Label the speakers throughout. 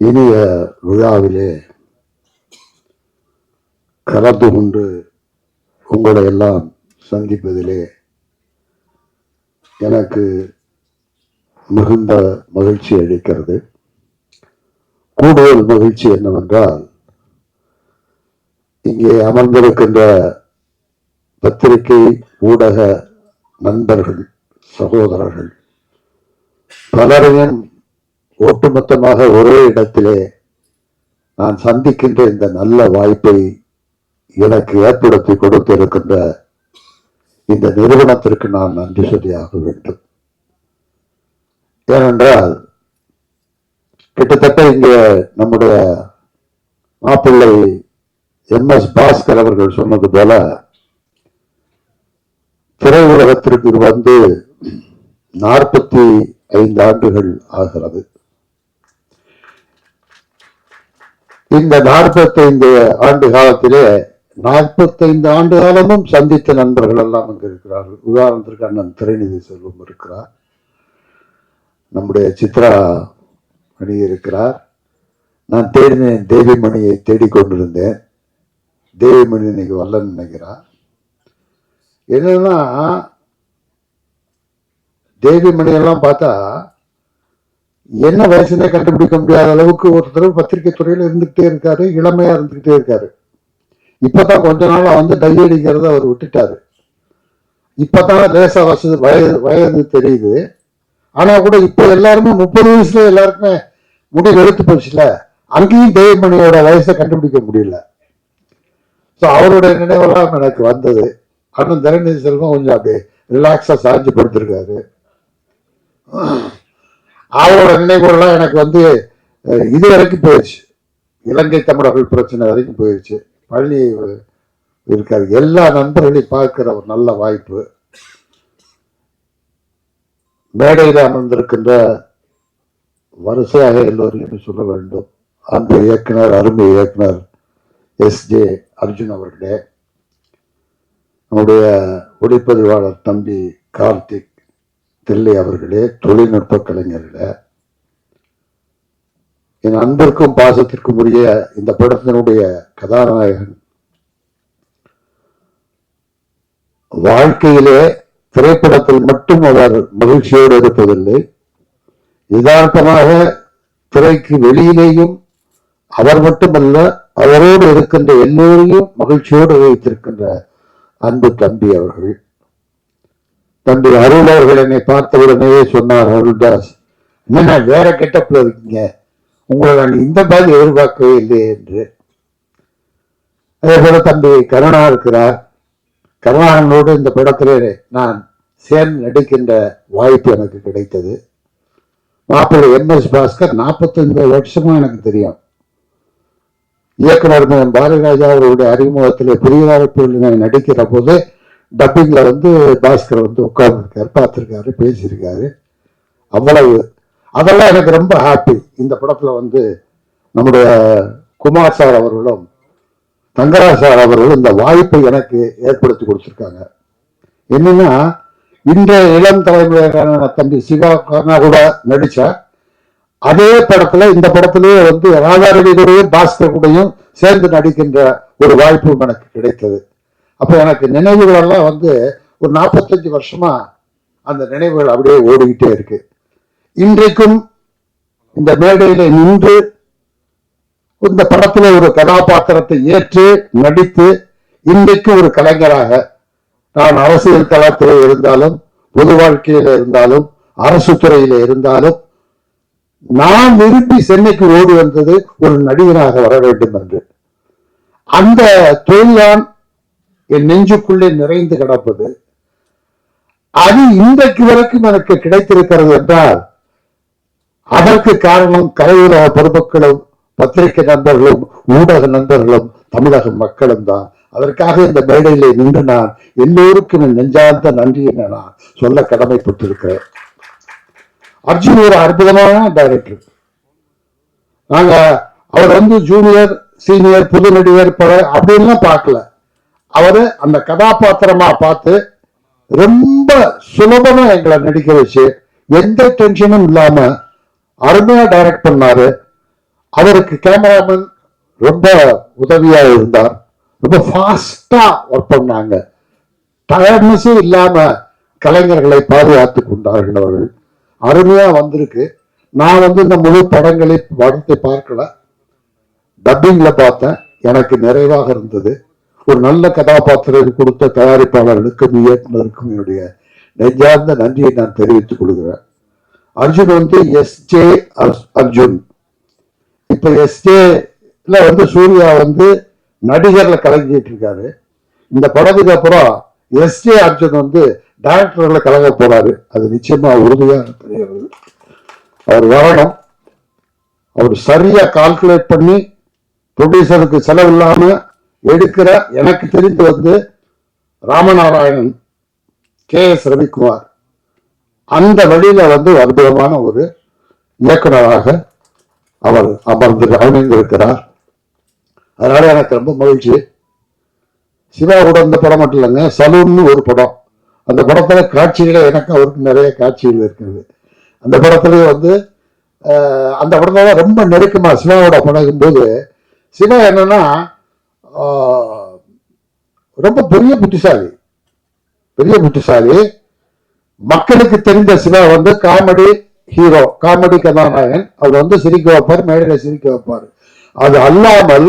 Speaker 1: இனிய விழாவிலே கலந்து கொண்டு உங்களை எல்லாம் சந்திப்பதிலே எனக்கு மிகுந்த மகிழ்ச்சி அளிக்கிறது. கூடுதல் மகிழ்ச்சி என்னவென்றால் இங்கே அமர்ந்திருக்கின்ற பத்திரிகை ஊடக நண்பர்கள் சகோதரர்கள் பலரையும் ஒட்டுமொத்தமாக ஒரே இடத்திலே நான் சந்திக்கின்ற இந்த நல்ல வாய்ப்பை எனக்கு ஏற்படுத்தி கொடுத்திருக்கின்ற இந்த நிறுவனத்திற்கு நான் நன்றி சொல்லியாக வேண்டும். ஏனென்றால் கிட்டத்தட்ட இங்கே நம்முடைய மாப்பிள்ளை எம் எஸ் பாஸ்கர் அவர்கள் சொன்னது போல திரையுலகத்திற்கு வந்து நாற்பத்தி ஐந்து ஆண்டுகள் ஆகிறது. இந்த நாற்பத்தைந்து ஆண்டு காலத்திலே நாற்பத்தைந்து ஆண்டு காலமும் சந்தித்த நண்பர்கள் எல்லாம் அங்கு இருக்கிறார்கள். உதாரணத்திற்கு அண்ணன் திருநிதி செல்வம் இருக்கிறார். நம்முடைய சித்ரா மணி இருக்கிறார். நான் தேடினேன் தேவிமணியை தேடிக்கொண்டிருந்தேன் தேவிமணி இன்னைக்கு வரலன்னு நினைக்கிறார். என்னன்னா தேவிமணியெல்லாம் பார்த்தா என்ன வயசுனே கண்டுபிடிக்க முடியாத அளவுக்கு ஒருத்தர் பத்திரிகை துறையில இருந்துகிட்டே இருக்காரு இளமையா இருந்துகிட்டே இருக்காரு. இப்பதான் கொஞ்ச நாளா வந்து டையடிங்கிறத அவர் விட்டுட்டாரு. இப்பதான் லேசா வசதி வயது வயது தெரியுது. ஆனா கூட இப்ப எல்லாருமே முப்பது வயசுல எல்லாருக்குமே முடி எடுத்து போச்சுல. அங்கேயும் தேவமணியோட வயசை கண்டுபிடிக்க முடியல. ஸோ அவருடைய நினைவெல்லாம் எனக்கு வந்தது. அண்ணன் தரணி செல்வம் கொஞ்சம் அப்படியே ரிலாக்ஸா சாஞ்சு படுத்திருக்காரு அவரோட நினைவுகள்லாம் எனக்கு வந்து இது வரைக்கும் போயிடுச்சு இலங்கை தமிழர்கள் பிரச்சனை வரைக்கும் போயிடுச்சு பழனி இருக்காரு எல்லா நண்பர்களையும் பார்க்கிற ஒரு நல்ல வாய்ப்பு. மேடையில் அமர்ந்திருக்கின்ற வரிசையாக எல்லோரையும் சொல்ல வேண்டும். அந்த இயக்குனர் அருமை இயக்குனர் எஸ் ஜே அர்ஜுன் அவர்களே. நம்முடைய ஒளிப்பதிவாளர் தம்பி கார்த்திக் தில்லை அவர்களே தொழில்நுட்ப கலைஞர்களே. என் அன்பிற்கும் பாசத்திற்கும் உரிய இந்த படத்தினுடைய கதாநாயகன். வாழ்க்கையிலே திரைப்படத்தில் மட்டும் அவர் மகிழ்ச்சியோடு இருப்பதில்லை. யதார்த்தமாக திரைக்கு வெளியிலேயும் அவர் மட்டுமல்ல அவரோடு இருக்கின்ற எல்லோரையும் மகிழ்ச்சியோடு வைத்திருக்கின்ற அன்பு தம்பி அவர்கள். தம்பி அருள் என்னை பார்த்தவுடனே சொன்னார் அருள்தாஸ் என்ன வேற கெட்டப்புல இருக்கீங்க? உங்களை நான் இந்த மாதிரி எதிர்பார்க்கவே இல்லை என்று. அதே போல தம்பி கருணா இருக்கிறார். கருணாகனோடு இந்த படத்தில் நான் சேர்ந்து நடிக்கின்ற வாய்ப்பு எனக்கு கிடைத்தது. மாப்பிள்ளை எம் எஸ் பாஸ்கர் நாற்பத்தஞ்சு வருஷமும் எனக்கு தெரியும். இயக்குனர் பாரதிராஜா அவருடைய அறிமுகத்தில் புதியதாக நான் நடிக்கிற போது டப்பிங்கில் வந்து பாஸ்கர் வந்து உட்கார்ந்துருக்காரு பார்த்துருக்காரு பேசியிருக்காரு. அவ்வளவு அதெல்லாம் எனக்கு ரொம்ப ஹாப்பி இந்த படத்தில் வந்து நம்முடைய குமார் சார் அவர்களும் தங்கராஜ் சார் அவர்களும் இந்த வாய்ப்பை எனக்கு ஏற்படுத்தி கொடுத்துருக்காங்க. என்னன்னா இன்றைய இளம் தலைமுறையான தம்பி சிவா கர்ணா கூட நடித்தா அதே படத்துல இந்த படத்திலேயே வந்து ராஜாரடி கூடயும் பாஸ்கர் கூடயும் சேர்ந்து நடிக்கின்ற ஒரு வாய்ப்பும் எனக்கு கிடைத்தது. அப்ப எனக்கு நினைவுகள் எல்லாம் வந்து ஒரு நாற்பத்தஞ்சு வருஷமா அந்த நினைவுகள் அப்படியே ஓடிக்கிட்டே இருக்கு. இன்றைக்கும் இந்த மேடையில நின்று இந்த படத்துல ஒரு கதாபாத்திரத்தை ஏற்று நடித்து இன்றைக்கு ஒரு கலைஞராக நான் அரசியல் கலாத்துறை இருந்தாலும் பொது வாழ்க்கையில இருந்தாலும் அரசு துறையில இருந்தாலும் நான் விரும்பி சென்னைக்கு ஓடி வந்தது ஒரு நடிகனாக வர வேண்டும் என்று. அந்த தொழில்தான் என் நெஞ்சுக்குள்ளே நிறைந்து கிடப்பது. அது இன்றைக்கு வரைக்கும் எனக்கு கிடைத்திருக்கிறது என்றால் அதற்கு காரணம் கலையுலக பொதுமக்களும் பத்திரிகை நண்பர்களும் ஊடக நண்பர்களும் தமிழக மக்களும் தான். அதற்காக இந்த மேடையிலே நின்று நான் எல்லோருக்கும் என் நெஞ்சார்ந்த என நான் சொல்ல கடமைப்பட்டிருக்கிறேன். அர்ஜுன் ஒரு அற்புதமான டைரக்டர் நாங்க அவர் வந்து ஜூனியர் சீனியர் புது நடிகர் பல அப்படின்லாம் பார்க்கல. அவரு அந்த கதாபாத்திரமா பார்த்து ரொம்ப சுலபமா எங்களை நடிக்க வச்சு எந்த டென்ஷனும் இல்லாம அருமையா டைரக்ட் பண்ணாரு. அவருக்கு கேமராமேன் ரொம்ப உதவியா இருந்தார். ரொம்ப ஃபாஸ்டா ஒர்க் பண்ணாங்க. டயர்ட்னஸே இல்லாம கலைஞர்களை பாதுகாத்து கொண்டார்கள் அவர்கள். அருமையா வந்திருக்கு. நான் வந்து இந்த முழு படங்களை படத்தை பார்க்கல. டப்பிங்ல பார்த்தேன். எனக்கு நிறைவாக இருந்தது. ஒரு நல்ல கதாபாத்திரம் கொடுத்த தயாரிப்பாளர்களுக்கும் இயக்குநருக்கும் என்னுடைய நெஞ்சார்ந்த நன்றியை நான் தெரிவித்துக் கொள்கிறேன். அர்ஜுன் வந்து எஸ் ஜே அர்ஜுன். இப்ப எஸ்ஜேல வந்து சூர்யா வந்து நடிகர்ல கலங்கிட்டு இருக்காரு. இந்த படத்துக்கு அப்புறம் எஸ்ஜே அர்ஜுன் வந்து டைரக்டர்ல கலங்க போறாரு. அது நிச்சயமா உறுதியா தெரிகிறது அவர் வரணும். அவர் சரியா கால்குலேட் பண்ணி ப்ரொடியூசருக்கு செலவு எடுக்கிற எனக்கு தெரிந்து வந்து ராமநாராயணன் கே எஸ் ரவிக்குமார் அந்த வழியில வந்து அற்புதமான ஒரு இயக்குநராக அவர் அமர்ந்து அமைந்திருக்கிறார் அதனால எனக்கு ரொம்ப மகிழ்ச்சி. சிவா கூட அந்த படம் மட்டும் இல்லைங்க சலூன்னு ஒரு படம். அந்த படத்துல காட்சிகளை எனக்கு அவருக்கு நிறைய காட்சிகள் இருக்கிறது. அந்த படத்துலயே வந்து அந்த படத்துல ரொம்ப நெருக்கமா சிவாவோட பழகும்போது சிவா என்னன்னா ரொம்ப பெரிய புத்திசாலி. பெரிய புத்திசாலி. மக்களுக்கு தெரிந்த சிவா வந்து காமெடி ஹீரோ காமெடி கதாநாயகன். அவர் வந்து சிரிக்க வைப்பார் மேடையில சிரிக்க வைப்பார். அது அல்லாமல்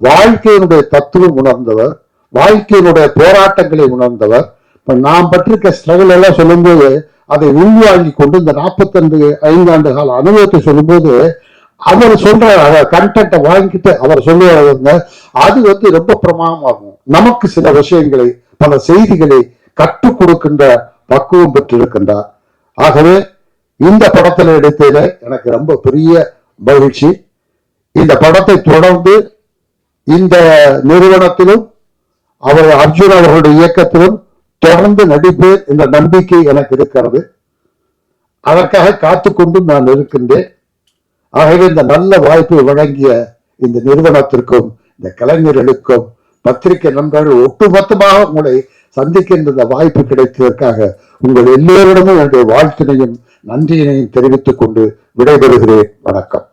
Speaker 1: வாழ்க்கையினுடைய தத்துவம் உணர்ந்தவர் வாழ்க்கையினுடைய போராட்டங்களை உணர்ந்தவர். இப்ப நாம் பற்றிருக்க ஸ்ட்ரகிள் எல்லாம் சொல்லும்போது அதை உள்வாங்கி கொண்டு இந்த நாற்பத்தஞ்சு ஐந்தாண்டு கால அனுபவத்தை சொல்லும்போது அவர் சொல்ற கண்டென்ட்டை வாங்கிட்டு அவர் சொல்லுவாங்க அது வந்து ரொம்ப பிரமாணமாகும். நமக்கு சில விஷயங்களை பல செய்திகளை கற்றுக் கொடுக்கின்ற பக்குவம் பெற்றிருக்கின்றார். ஆகவே இந்த படத்தில் எடுத்ததில் எனக்கு ரொம்ப பெரிய மகிழ்ச்சி. இந்த படத்தை தொடர்ந்து இந்த நிறுவனத்திலும் அவர் அர்ஜுன் அவர்களுடைய இயக்கத்திலும் தொடர்ந்து நடிப்பேன் என்ற நம்பிக்கை எனக்கு இருக்கிறது. அதற்காக காத்துக்கொண்டும் நான் இருக்கின்றேன். ஆகவே இந்த நல்ல வாய்ப்பை வழங்கிய இந்த நிறுவனத்திற்கும் இந்த கலைஞர்களுக்கும் பத்திரிகை நண்பர்கள் ஒட்டுமொத்தமாக உங்களை சந்திக்கின்ற இந்த வாய்ப்பு கிடைத்ததற்காக உங்கள் எல்லோரிடமும் என்னுடைய வாழ்த்தினையும் நன்றியினையும் தெரிவித்துக் கொண்டு விடைபெறுகிறேன். வணக்கம்.